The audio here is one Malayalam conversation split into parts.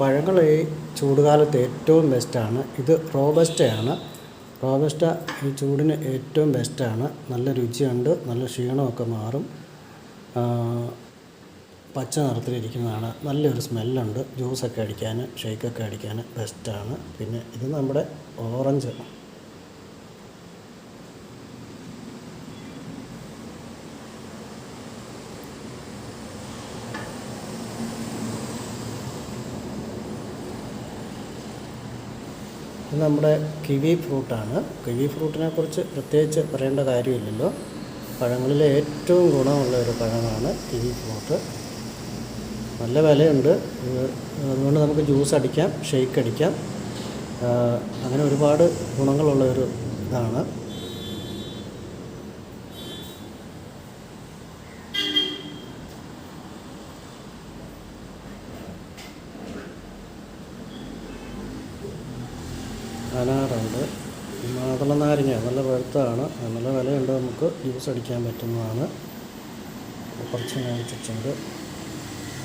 പഴങ്ങൾ ഈ ചൂടുകാലത്ത് ഏറ്റവും ബെസ്റ്റാണ് ഇത് റോബസ്റ്റയാണ് റോബസ്റ്റ ഈ ചൂടിന് ഏറ്റവും ബെസ്റ്റാണ് നല്ല രുചിയുണ്ട്. നല്ല ക്ഷീണമൊക്കെ മാറും. പച്ച നിറത്തിലിരിക്കുന്നതാണ് നല്ലൊരു സ്മെല്ലുണ്ട് ജ്യൂസൊക്കെ അടിക്കാൻ ഷേക്കൊക്കെ അടിക്കാൻ ബെസ്റ്റാണ് പിന്നെ ഇത് നമ്മുടെ ഓറഞ്ച് ഇത് നമ്മുടെ കിവി ഫ്രൂട്ടാണ് കിവി ഫ്രൂട്ടിനെ കുറിച്ച് പ്രത്യേകിച്ച് പറയേണ്ട കാര്യമില്ലല്ലോ. പഴങ്ങളിലെ ഏറ്റവും ഗുണമുള്ള ഒരു പഴമാണ് കിവി ഫ്രൂട്ട് നല്ല വിലയുണ്ട്. അതുകൊണ്ട് നമുക്ക് ജ്യൂസ് അടിക്കാം ഷെയ്ക്ക് അടിക്കാം. അങ്ങനെ ഒരുപാട് ഗുണങ്ങളുള്ള ഒരു ഇതാണ്. അനാറുണ്ട് മാതള നാരങ്ങ നല്ല പഴുത്തതാണ് നല്ല വിലയുണ്ട് നമുക്ക്. ജ്യൂസ് അടിക്കാൻ പറ്റുന്നതാണ്. കുറച്ച് മേടിച്ചിട്ടുണ്ട്.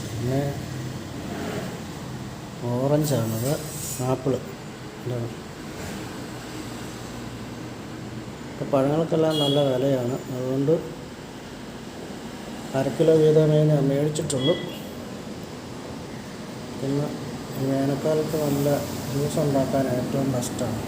പിന്നെ ഓറഞ്ചാണത്. ആപ്പിൾ. പഴങ്ങൾക്കെല്ലാം നല്ല വിലയാണ്. അതുകൊണ്ട് അര കിലോ വീതമേ ഞാൻ മേടിച്ചിട്ടുള്ളൂ. പിന്നെ വേനൽക്കാലത്ത് നല്ല ജ്യൂസ് ഉണ്ടാക്കാൻ ഏറ്റവും ബെസ്റ്റാണ്.